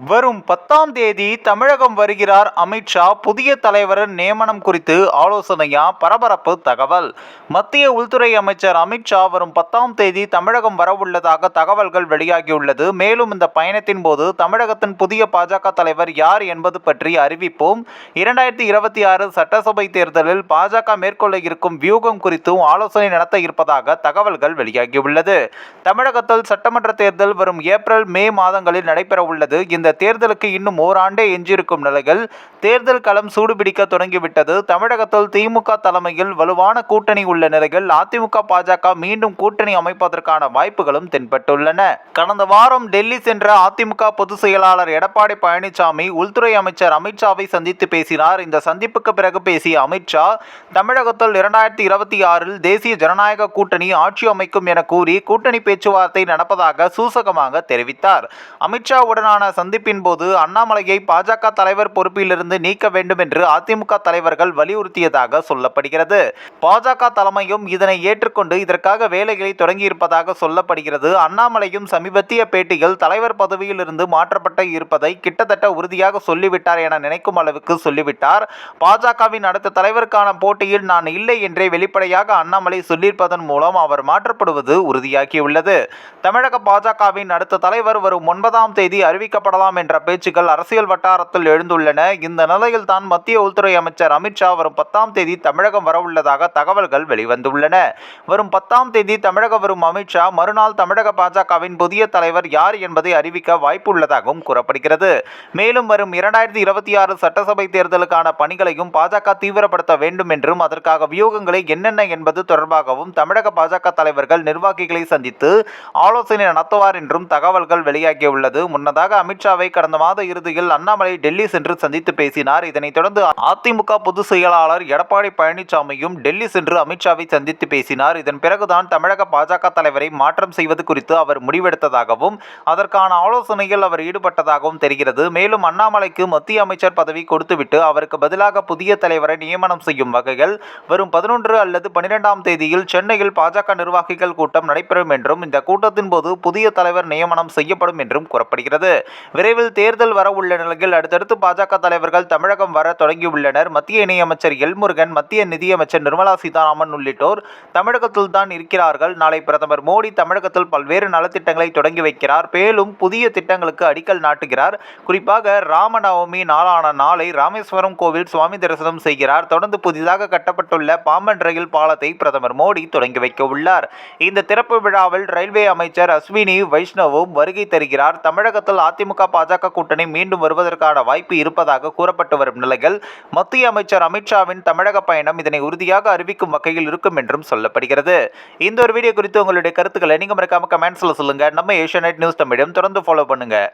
வரும் பத்தாம் தேதி தமிழகம் வருகிறார் அமித்ஷா புதிய தலைவர் நியமனம் குறித்து ஆலோசனையா? பரபரப்பு தகவல். மத்திய உள்துறை அமைச்சர் அமித்ஷா வரும் பத்தாம் தேதி தமிழகம் வரவுள்ளதாக தகவல்கள் வெளியாகியுள்ளது. மேலும் இந்த பயணத்தின் போது தமிழகத்தின் புதிய பாஜக தலைவர் யார் என்பது பற்றி அறிவிப்போம். இரண்டாயிரத்தி இருபத்தி ஆறு சட்டசபை தேர்தலில் பாஜக மேற்கொள்ள இருக்கும் வியூகம் குறித்தும் ஆலோசனை நடத்த இருப்பதாக தகவல்கள் வெளியாகியுள்ளது. தமிழகத்தில் சட்டமன்ற தேர்தல் வரும் ஏப்ரல் மே மாதங்களில் நடைபெற உள்ளது இந்த தேர்தலுக்கு இன்னும் ஓராண்டே எஞ்சியிருக்கும் நிலையில் தேர்தல் களம் சூடுபிடிக்க தொடங்கிவிட்டது. தமிழகத்தில் திமுக தலைமையில் வலுவான கூட்டணி உள்ள நிலையில் அதிமுக பாஜக மீண்டும் கூட்டணி அமைப்பதற்கான வாய்ப்புகளும் தென்பட்டுள்ளன. கடந்த வாரம் டெல்லி சென்ற அதிமுக பொதுச் செயலாளர் எடப்பாடி பழனிசாமி உள்துறை அமைச்சர் அமித்ஷாவை சந்தித்து பேசினார். இந்த சந்திப்புக்கு பிறகு பேசிய அமித்ஷா தமிழகத்தில் இரண்டாயிரத்தி இருபத்தி ஆறில் தேசிய ஜனநாயக கூட்டணி ஆட்சி அமைக்கும் என கூறி கூட்டணி பேச்சுவார்த்தை நடப்பதாக சூசகமாக தெரிவித்தார். அமித்ஷாவுடனான சந்தி சந்திப்பின் போது அண்ணாமலையை பாஜக தலைவர் பொறுப்பிலிருந்து நீக்க வேண்டும் என்று அதிமுக தலைவர்கள் வலியுறுத்தியதாக சொல்லப்படுகிறது. பாஜக தலைமையும் இதனை ஏற்றுக்கொண்டு இதற்காக வேலைகளை தொடங்கியிருப்பதாக சொல்லப்படுகிறது. அண்ணாமலையும் சமீபத்திய பேட்டியில் தலைவர் பதவியில் இருந்து மாற்றப்பட்டு இருப்பதை கிட்டத்தட்ட உறுதியாக சொல்லிவிட்டார் என நினைக்கும் அளவுக்கு சொல்லிவிட்டார். பாஜகவின் அடுத்த தலைவருக்கான போட்டியில் நான் இல்லை என்றே வெளிப்படையாக அண்ணாமலை சொல்லியிருப்பதன் மூலம் அவர் மாற்றப்படுவது உறுதியாகியுள்ளது. தமிழக பாஜகவின் அடுத்த தலைவர் வரும் ஒன்பதாம் தேதி அறிவிக்கப்படலாம் என்ற பேச்சுக்கள் அரசியல் வட்டாரத்தில் எழுந்துள்ளன. இந்த நிலையில் தான் மத்திய உள்துறை அமைச்சர் அமித்ஷா வரும் பத்தாம் தேதி தமிழகம் வரவுள்ளதாக தகவல்கள் வெளிவந்துள்ளன. வரும் பத்தாம் தேதி தமிழக வரும் அமித்ஷா மறுநாள் தமிழக பாஜகவின் புதிய தலைவர் யார் என்பதை அறிவிக்க வாய்ப்பு உள்ளதாகவும் கூறப்படுகிறது. மேலும் வரும் இரண்டாயிரத்தி இருபத்தி ஆறு சட்டசபை தேர்தலுக்கான பணிகளையும் பாஜக தீவிரப்படுத்த வேண்டும் என்றும் அதற்காக வியூகங்களை என்னென்ன என்பது தொடர்பாகவும் தமிழக பாஜக தலைவர்கள் நிர்வாகிகளை சந்தித்து ஆலோசனை நடத்துவார் என்றும் தகவல்கள் வெளியாகியுள்ளது. முன்னதாக அமித்ஷா அமித்ஷாவை கடந்த மாத இறுதியில் அண்ணாமலை டெல்லி சென்று சந்தித்து பேசினார். இதனைத் தொடர்ந்து அதிமுக பொதுச் செயலாளர் எடப்பாடி பழனிசாமியும் டெல்லி சென்று அமித்ஷாவை சந்தித்து பேசினார். இதன் பிறகுதான் தமிழக பாஜக தலைவரை மாற்றம் செய்வது குறித்து அவர் முடிவெடுத்ததாகவும் அதற்கான ஆலோசனையில் அவர் ஈடுபட்டதாகவும் தெரிகிறது. மேலும் அண்ணாமலைக்கு மத்திய அமைச்சர் பதவி கொடுத்துவிட்டு அவருக்கு பதிலாக புதிய தலைவரை நியமனம் செய்யும் வகையில் வரும் பதினொன்று அல்லது பனிரெண்டாம் தேதியில் சென்னையில் பாஜக நிர்வாகிகள் கூட்டம் நடைபெறும் என்றும் இந்த கூட்டத்தின் போது புதிய தலைவர் நியமனம் செய்யப்படும் என்றும் கூறப்படுகிறது. விரைவில் தேர்தல் வர உள்ள நிலையில் அடுத்தடுத்து பாஜக தலைவர்கள் தமிழகம் வர தொடங்கியுள்ளனர். மத்திய இணையமைச்சர் எல்முருகன் மத்திய நிதியமைச்சர் நிர்மலா சீதாராமன் உள்ளிட்டோர் தமிழகத்தில் தான் இருக்கிறார்கள். நாளை பிரதமர் மோடி தமிழகத்தில் பல்வேறு நலத்திட்டங்களை தொடங்கி வைக்கிறார். மேலும் புதிய திட்டங்களுக்கு அடிக்கல் நாட்டுகிறார். குறிப்பாக ராமநவமி நாளான நாளை ராமேஸ்வரம் கோவில் சுவாமி தரிசனம் செய்கிறார். தொடர்ந்து புதிதாக கட்டப்பட்டுள்ள பாம்பன் ரயில் பாலத்தை பிரதமர் மோடி தொடங்கி வைக்க உள்ளார். இந்த திறப்பு விழாவில் ரயில்வே அமைச்சர் அஸ்வினி வைஷ்ணவும் வருகை தருகிறார். தமிழகத்தில் அதிமுக பாஜக கூட்டணி மீண்டும் வருவதற்கான வாய்ப்பு இருப்பதாக கூறப்பட்டு வரும் நிலையில் மத்திய அமைச்சர் அமித்ஷாவின் தமிழக பயணம் இதனை உறுதியாக அறிவிக்கும் வகையில் இருக்கும் என்றும் சொல்லப்படுகிறது. இந்த ஒரு வீடியோ குறித்து உங்களுடைய கருத்துக்களை நீங்கள் மறக்காம கமெண்ட்ஸில் சொல்லுங்கள் நம்ம ஏஷியா நியூஸ் தமிழும் தொடர்ந்து ஃபாலோ பண்ணுங்கள்